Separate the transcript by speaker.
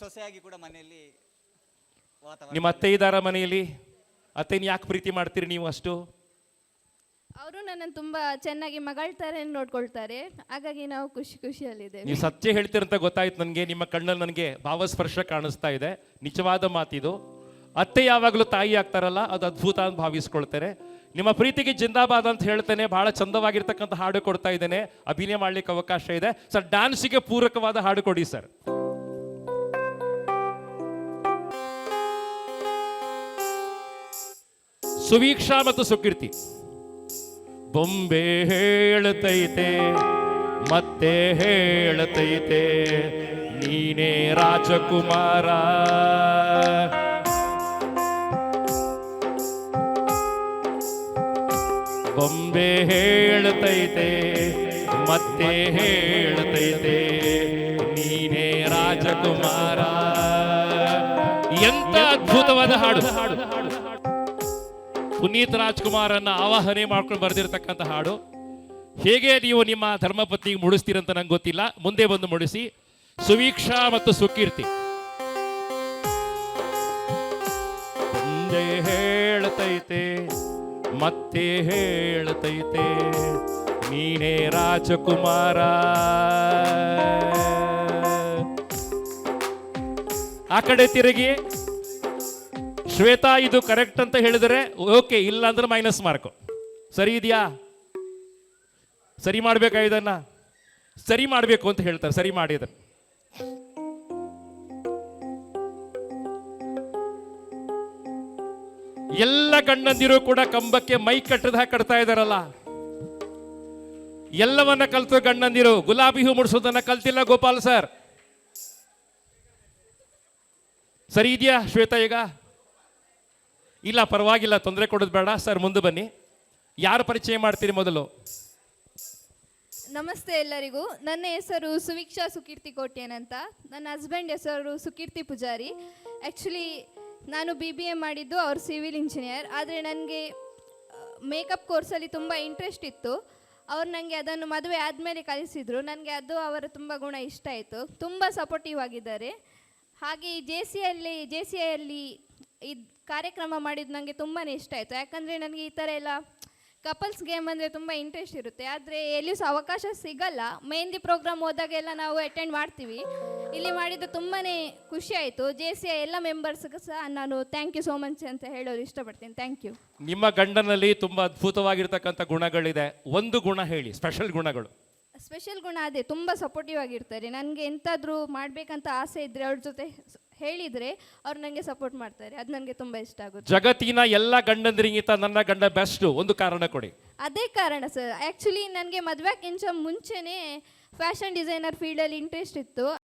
Speaker 1: ಸೊಸೆಯಾಗಿ ಕೂಡ ಮನೆಯಲ್ಲಿ ವಾತಾವರಣ
Speaker 2: ನಿಮ್ಮ ಅತ್ತೆ ಇದ್ದಾರ ಮನೆಯಲ್ಲಿ? ಅತ್ತೆನ ಯಾಕೆ ಪ್ರೀತಿ ಮಾಡ್ತೀರಿ ನೀವು ಅಷ್ಟು?
Speaker 3: ಅವರು ನನ್ನನ್ನು ತುಂಬಾ ಚೆನ್ನಾಗಿ ಮಗಳ ಥರ ನೋಡ್ಕೊಳ್ತಾರೆ. ಹಾಗಾಗಿ ನಾವು ಖುಷಿ ಖುಷಿಯಲ್ಲಿದೆ
Speaker 2: ನೀವು ಸತ್ಯ ಹೇಳ್ತೀರಂತ ಗೊತ್ತಾಯ್ತು ನನಗೆ ನಿಮ್ಮ ಕಣ್ಣಲ್ಲಿ ನನಗೆ ಭಾವಸ್ಪರ್ಶ ಕಾಣಿಸ್ತಾ ಇದೆ. ನಿಜವಾದ ಮಾತಿದು. ಅತ್ತೆ ಯಾವಾಗಲೂ ತಾಯಿ ಆಗ್ತಾರಲ್ಲ ಅದು ಅದ್ಭುತ ಅಂತ ಭಾವಿಸ್ಕೊಳ್ತಾರೆ. ನಿಮ್ಮ ಪ್ರೀತಿಗೆ ಜಿಂದಾಬಾದ್ ಅಂತ ಹೇಳ್ತೇನೆ ಬಹಳ ಚಂದವಾಗಿರ್ತಕ್ಕಂಥ ಹಾಡು ಕೊಡ್ತಾ ಇದ್ದೇನೆ. ಅಭಿನಯ ಮಾಡ್ಲಿಕ್ಕೆ ಅವಕಾಶ ಇದೆ. ಸರ್ ಡ್ಯಾನ್ಸಿಗೆ ಪೂರಕವಾದ ಹಾಡು ಕೊಡಿ ಸರ್. ಸುವೀಕ್ಷಾ ಮತ್ತು ಸುಕೀರ್ತಿ. ಬೊಂಬೆ ಹೇಳತೈತೆ ಮತ್ತೆ ಹೇಳತೈತೆ ನೀನೇ ರಾಜಕುಮಾರ. ಬೊಂಬೆ ಹೇಳತೈತೆ ಮತ್ತೆ ಹೇಳತೈತೆ ನೀನೇ ರಾಜಕುಮಾರ. ಎಂತ ಅದ್ಭುತವಾದ ಹಾಡು ಹಾಡು ಹಾಡು. ಪುನೀತ್ ರಾಜ್ಕುಮಾರನ್ನ ಆವಾಹನೆ ಮಾಡ್ಕೊಂಡು ಬರೆದಿರ್ತಕ್ಕಂಥ ಹಾಡು. ಹೇಗೆ ನೀವು ನಿಮ್ಮ ಧರ್ಮಪತ್ನಿಗೆ ಮುಡಿಸ್ತೀರಂತ ನಂಗೆ ಗೊತ್ತಿಲ್ಲ. ಮುಂದೆ ಬಂದು ಮುಡಿಸಿ. ಸುವೀಕ್ಷಾ ಮತ್ತು ಸುಕೀರ್ತಿ. ಮುಂದೆ ಹೇಳತೈತೆ, ಮತ್ತೆ ಹೇಳತೈತೆ, ನೀನೇ ರಾಜಕುಮಾರ. ಆ ಕಡೆ ತಿರುಗಿ. ಶ್ವೇತಾ, ಇದು ಕರೆಕ್ಟ್ ಅಂತ ಹೇಳಿದರೆ ಓಕೆ ಇಲ್ಲ ಅಂದ್ರೆ ಮೈನಸ್ ಮಾರ್ಕ್ ಸರಿ ಇದೆಯಾ? ಸರಿ ಮಾಡ್ಬೇಕಾ ಇದನ್ನ ಸರಿ ಮಾಡಬೇಕು ಅಂತ ಹೇಳ್ತಾರೆ, ಸರಿ ಮಾಡಿದ ಎಲ್ಲ ಗಂಡಂದಿರು ಕೂಡ ಕಂಬಕ್ಕೆ ಮೈ ಕಟ್ಟದ ಹಾಗೆ ಕಟ್ತಾ ಇದಾರಲ್ಲ ಎಲ್ಲವನ್ನ ಕಲ್ತು ಗಂಡಂದಿರು ಗುಲಾಬಿ ಹೂ ಮುಡಿಸೋದನ್ನ ಕಲ್ತಿಲ್ಲ ಗೋಪಾಲ್ ಸರ್. ಸರಿ ಇದೆಯಾ ಶ್ವೇತಾ ಈಗ? ಇಲ್ಲ, ಪರವಾಗಿಲ್ಲ, ತೊಂದರೆ ಕೊಡೋದು ಬೇಡ. ಸರ್, ಮುಂದೆ ಬನ್ನಿ. ಯಾರು ಪರಿಚಯ ಮಾಡ್ತೀರಿ ಮೊದಲು?
Speaker 3: ನಮಸ್ತೆ ಎಲ್ಲರಿಗೂ. ನನ್ನ ಹೆಸರು ಸುವೀಕ್ಷಾ ಸುಕೀರ್ತಿ ಕೋಟ್ಯನ್ ನನ್ನ ಹಸ್ಬೆಂಡ್ ಹೆಸರು ಸುಕೀರ್ತಿ ಪೂಜಾರಿ. ಆ್ಯಕ್ಚುಲಿ ನಾನು ಬಿ ಬಿ ಎ ಮಾಡಿದ್ದು ಅವ್ರು ಸಿವಿಲ್ ಇಂಜಿನಿಯರ್ ಆದರೆ ನನಗೆ ಮೇಕಪ್ ಕೋರ್ಸಲ್ಲಿ ತುಂಬ ಇಂಟ್ರೆಸ್ಟ್ ಇತ್ತು. ಅವ್ರು ನನಗೆ ಅದನ್ನು ಮದುವೆ ಆದಮೇಲೆ ಕಲಿಸಿದರು. ನನಗೆ ಅದು ಅವರ ತುಂಬ ಗುಣ ಇಷ್ಟ ಆಯಿತು. ತುಂಬ ಸಪೋರ್ಟಿವ್ ಆಗಿದ್ದಾರೆ. ಹಾಗೆ ಜೆ ಸಿ ಅಲ್ಲಿ ಜೆ ಸಿ ಐಯಲ್ಲಿ ಇದು ಕಾರ್ಯಕ್ರಮ ಮಾಡಿದ್ದು ನನಗೆ ತುಂಬಾ ಇಷ್ಟ ಆಯಿತು. ಯಾಕಂದರೆ ನನಗೆ ಈ ಥರ ಎಲ್ಲ ಕಪಲ್ಸ್ ಗೇಮ್ ಅಂದರೆ ತುಂಬ ಇಂಟ್ರೆಸ್ಟ್ ಇರುತ್ತೆ. ಆದರೆ ಎಲ್ಲಿಯೂ ಸಹ ಅವಕಾಶ ಸಿಗಲ್ಲ. ಮೆಹಂದಿ ಪ್ರೋಗ್ರಾಮ್ ಹೋದಾಗೆಲ್ಲ ನಾವು ಅಟೆಂಡ್ ಮಾಡ್ತೀವಿ. ಇಲ್ಲಿ ಮಾಡಿದ್ದು ತುಂಬಾ ಖುಷಿ ಆಯಿತು. ಜೆ ಸಿ ಎಲ್ಲ ಮೆಂಬರ್ಸ್ಗೂ ಸಹ ನಾನು ಥ್ಯಾಂಕ್ ಯು ಸೋ ಮಚ್ ಅಂತ ಹೇಳೋದು ಇಷ್ಟಪಡ್ತೀನಿ. ಥ್ಯಾಂಕ್ ಯು
Speaker 2: ನಿಮ್ಮ ಗಂಡನಲ್ಲಿ ತುಂಬ ಅದ್ಭುತವಾಗಿರ್ತಕ್ಕಂಥ ಗುಣಗಳಿದೆ. ಒಂದು ಗುಣ ಹೇಳಿ ಸ್ಪೆಷಲ್ ಗುಣಗಳು.
Speaker 3: ಸ್ಪೆಷಲ್ ಗುಣ ಅದೇ ತುಂಬ ಸಪೋರ್ಟಿವ್ ಆಗಿರ್ತಾರೆ. ನನಗೆ ಎಂತಾದರೂ ಮಾಡಬೇಕಂತ ಆಸೆ ಇದ್ದರೆ ಅವ್ರ ಜೊತೆ ಹೇಳಿದರೆ ಅವ್ರು ನನಗೆ ಸಪೋರ್ಟ್ ಮಾಡ್ತಾರೆ. ಅದು ನನಗೆ ತುಂಬ ಇಷ್ಟ ಆಗುತ್ತೆ.
Speaker 2: ಜಗತ್ತಿನ ಎಲ್ಲ ಗಂಡಂದ್ರಿಗಿಂತ ನನ್ನ ಗಂಡ ಬೆಸ್ಟ್ ಒಂದು ಕಾರಣ ಕೊಡಿ.
Speaker 3: ಅದೇ ಕಾರಣ ಸರ್ ಆ್ಯಕ್ಚುಲಿ ನನಗೆ ಮದುವೆಗಿಂತ ಮುಂಚೆನೇ ಫ್ಯಾಷನ್ ಡಿಸೈನರ್ ಫೀಲ್ಡಲ್ಲಿ ಇಂಟ್ರೆಸ್ಟ್ ಇತ್ತು.